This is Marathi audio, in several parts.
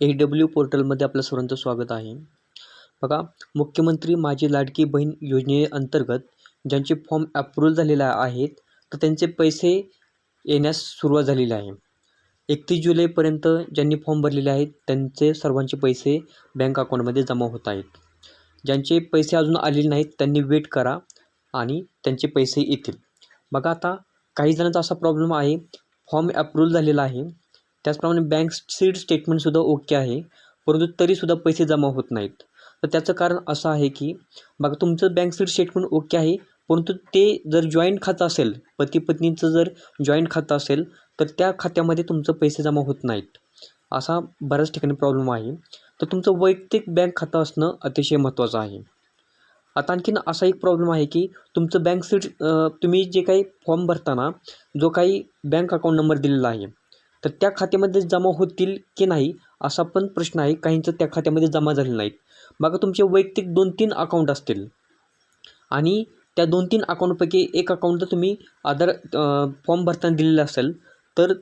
ए डब्ल्यू पोर्टलमध्ये आपल्या सर्वांचं स्वागत आहे. बघा मुख्यमंत्री माझी लाडकी बहीण योजनेअंतर्गत ज्यांचे फॉर्म अप्रूव्ह झालेले आहेत तर त्यांचे पैसे येण्यास सुरुवात झालेली आहे. एकतीस जुलैपर्यंत ज्यांनी फॉर्म भरलेले आहेत त्यांचे सर्वांचे पैसे बँक अकाउंटमध्ये जमा होत आहेत. ज्यांचे पैसे अजून आलेले नाहीत त्यांनी वेट करा आणि त्यांचे पैसे येतील. बघा आता काही जणांचा असा प्रॉब्लेम आहे फॉर्म अप्रूव्ह झालेला आहे त्याचप्रमाणे बँक सीड स्टेटमेंटसुद्धा ओके आहे. परंतु तरीसुद्धा पैसे जमा होत नाहीत. तर त्याचं कारण असं आहे की बघा तुमचं बँक सीड स्टेटमेंट ओके आहे परंतु ते जर जॉईंट खातं असेल पती पत्नीचं जर जॉईंट खातं असेल तर त्या खात्यामध्ये तुमचं पैसे जमा होत नाहीत. असा बऱ्याच ठिकाणी प्रॉब्लेम आहे. तर तुमचं वैयक्तिक बँक खातं असणं अतिशय महत्त्वाचं आहे. आता आणखीन असा एक प्रॉब्लेम आहे की तुमचं बँक सीट तुम्ही जे काही फॉर्म भरताना जो काही बँक अकाउंट नंबर दिलेला आहे तर त्या खात्यामध्ये जमा होतील की नाही असा पण प्रश्न आहे. काहींचं त्या खात्यामध्ये जमा झाले नाहीत. बघा तुमचे वैयक्तिक दोन तीन अकाउंट असतील. आणि त्या दोन तीन अकाउंटपैकी एक अकाउंट जर तुम्ही आधार फॉर्म भरताना दिलेलं असेल तर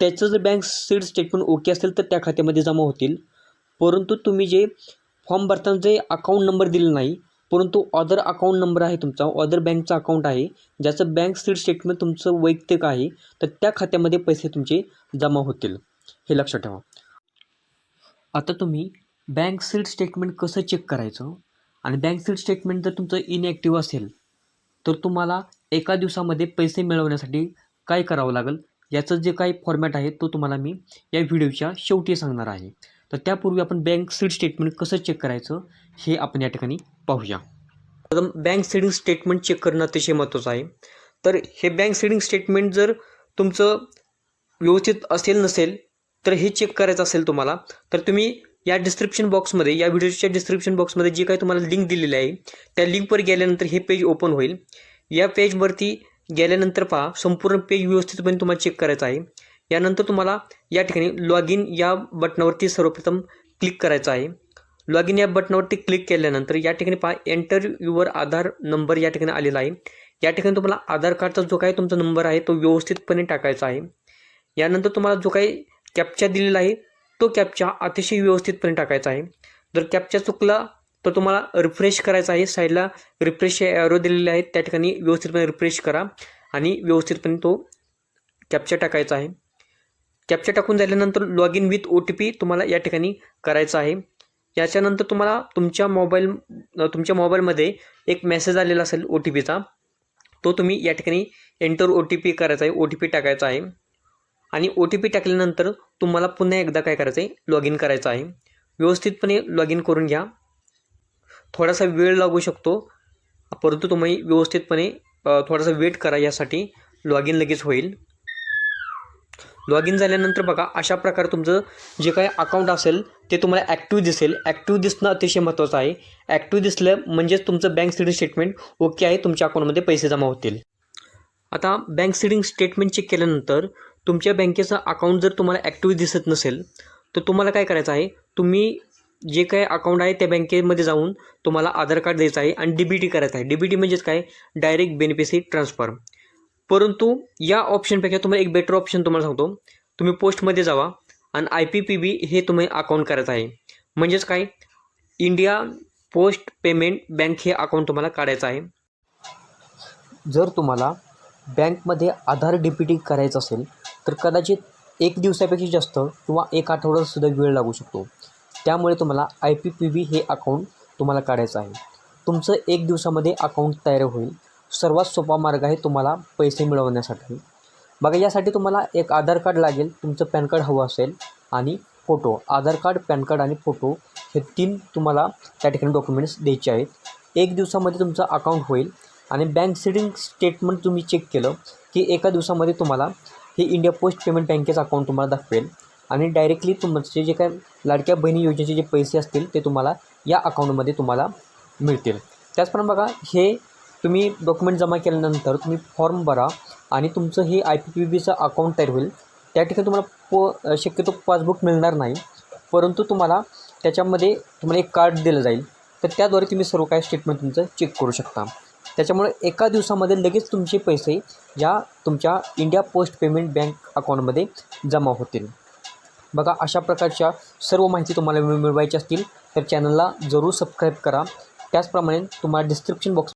त्याचं जर बँक सीड स्टेटमेंट ओके असेल तर त्या खात्यामध्ये जमा होतील. परंतु तुम्ही जे फॉर्म भरताना जे अकाउंट नंबर दिलेला नाही परंतु अदर अकाउंट नंबर आहे तुमचा अदर बँकचा अकाउंट आहे ज्याचं बँक सीड स्टेटमेंट तुमचं वैयक्तिक आहे तर त्या खात्यामध्ये पैसे तुमचे जमा होतील. हे लक्षात ठेवा. आता तुम्ही बँक सीड स्टेटमेंट कसं चेक करायचं? आणि बँक सीड स्टेटमेंट जर तुमचं इनॲक्टिव्ह असेल तर तुम्हाला एका दिवसामध्ये पैसे मिळवण्यासाठी काय करावं लागेल? याचं जे काही फॉर्मॅट आहे तो तुम्हाला मी या व्हिडिओच्या शेवटी सांगणार आहे. तर त्यापूर्वी आपण बँक सीड स्टेटमेंट कसं चेक करायचं हे आपण या ठिकाणी पाहूया. प्रथम बँक सेडिंग स्टेटमेंट चेक करणं अतिशय महत्त्वाचं आहे. तर हे बँक सेडिंग स्टेटमेंट जर तुमचं व्यवस्थित असेल नसेल तर हे चेक करायचं असेल तुम्हाला तर तुम्ही या डिस्क्रिप्शन बॉक्समध्ये या व्हिडिओच्या डिस्क्रिप्शन बॉक्समध्ये जी काही तुम्हाला लिंक दिलेली आहे त्या लिंकवर गेल्यानंतर हे पेज ओपन होईल. या पेजवरती गेल्यानंतर पहा संपूर्ण पेज व्यवस्थितपणे तुम्हाला चेक करायचं आहे. यानंतर तुम्हाला या ठिकाणी लॉग इन या बटनावरती सर्वप्रथम क्लिक करायचं आहे. लॉग इन या बटनावरती क्लिक केल्यानंतर या ठिकाणी पहा एंटर युअर आधार नंबर या ठिकाणी आलेला आहे. या ठिकाणी तुम्हाला आधार कार्डचा जो काही तुमचा नंबर आहे तो व्यवस्थितपणे टाकायचा आहे. यानंतर तुम्हाला जो काही कॅप्चा दिलेला आहे तो कॅप्चा अतिशय व्यवस्थितपणे टाकायचा आहे. जर कॅप्चा चुकला तर तुम्हाला रिफ्रेश करायचा आहे. साईडला रिफ्रेश ॲरो दिलेले आहेत. त्या ठिकाणी व्यवस्थितपणे रिफ्रेश करा आणि व्यवस्थितपणे तो कॅप्चा टाकायचा आहे. कॅप्चा टाकून झाल्यानंतर log in with O T P तुम्हाला या ठिकाणी करायचा आहे. याच्यानंतर तुम्हाला तुमच्या मोबाईल तुमच्या मोबाईलमध्ये एक मेसेज आलेला असेल ओ टी पीचा तो तुम्ही या ठिकाणी एंटर ओ टी पी करायचा आहे ओ टी पी टाकायचा आहे. आणि ओ टी पी टाकल्यानंतर तुम्हाला पुन्हा एकदा काय करायचं आहे लॉग इन करायचं आहे. व्यवस्थितपणे लॉग इन करून घ्या. थोडासा वेळ लागू शकतो. परंतु तुम्ही व्यवस्थितपणे थोडासा वेट करा यासाठी लॉग इन लगेच होईल. लॉग इन झाल्यानंतर बघा अशा प्रकारे तुमचं जे काही अकाउंट असेल ते तुम्हाला ॲक्टिव्ह दिसेल. ॲक्टिव्ह दिसणं अतिशय महत्त्वाचं आहे. ॲक्टिव्ह दिसलं म्हणजेच तुमचं बँक सिडिंग स्टेटमेंट ओके आहे तुमच्या अकाउंटमध्ये पैसे जमा होतील. आता बँक सिडिंग स्टेटमेंट चेक केल्यानंतर तुमच्या बँकेचं अकाउंट जर तुम्हाला ॲक्टिव्ह दिसत नसेल तर तुम्हाला काय करायचं आहे? तुम्ही जे काही अकाउंट आहे त्या बँकेमध्ये जाऊन तुम्हाला आधार कार्ड द्यायचं आहे आणि डी बी टी करायचं आहे. डी बी टी म्हणजेच काय? डायरेक्ट बेनिफिशिट ट्रान्सफर परंतु या ऑप्शनपेक्षा तुम्हाला एक बेटर ऑप्शन तुम्हाला सांगतो. तुम्ही पोस्टमध्ये जावा आणि आय पी पी बी हे तुम्ही अकाउंट करायचं आहे. म्हणजेच काय? इंडिया पोस्ट पेमेंट बँक हे अकाउंट तुम्हाला काढायचं आहे. जर तुम्हाला बँकमध्ये आधार डी पी टी करायचं असेल तर कदाचित एक दिवसापेक्षा जास्त किंवा एक आठवड्यासुद्धा वेळ लागू शकतो. त्यामुळे तुम्हाला आय पी पी बी हे अकाउंट तुम्हाला काढायचं आहे. तुमचं एक दिवसामध्ये अकाउंट तयार होईल. सर्वात सोपा मार्ग आहे तुम्हाला पैसे मिळवण्यासाठी. बघा यासाठी तुम्हाला एक आधार कार्ड लागेल तुमचं पॅन कार्ड हवं असेल आणि photo. Aadhaar card PAN card आणि फोटो हे तीन तुम्हाला त्या ठिकाणी डॉक्युमेंट्स द्यायचे आहेत. एक दिवसामध्ये तुमचं अकाउंट होईल आणि बँक सिडिंग स्टेटमेंट तुम्ही चेक केलं की एका दिवसामध्ये तुम्हाला हे इंडिया पोस्ट पेमेंट बँकेचं अकाउंट तुम्हाला दाखवेल आणि डायरेक्टली तुमचे जे काय लाडक्या बहिणी योजनेचे जे पैसे असतील ते तुम्हाला या अकाउंटमध्ये तुम्हाला मिळतील. त्याचप्रमाणे बघा हे तुम्ही डॉक्युमेंट जमा केल्यानंतर तुम्ही फॉर्म भरा आणि तुमचं हे आय पी पी बीचं अकाउंट तयार होईल. त्या ठिकाणी तुम्हाला प शक्यतो पासबुक मिळणार नाही. परंतु तुम्हाला त्याच्यामध्ये तुम्हाला एक कार्ड दिलं जाईल. तर त्याद्वारे तुम्ही सर्व काही स्टेटमेंट तुमचं चेक करू शकता. त्याच्यामुळे एका दिवसामध्ये लगेच तुमचे पैसे या तुमच्या इंडिया पोस्ट पेमेंट बँक अकाउंटमध्ये जमा होतील. बघा अशा प्रकारच्या सर्व माहिती तुम्हाला मिळवायची असतील तर चॅनलला जरूर सबस्क्राईब करा. त्याचप्रमाणे तुम्हाला डिस्क्रिप्शन बॉक्स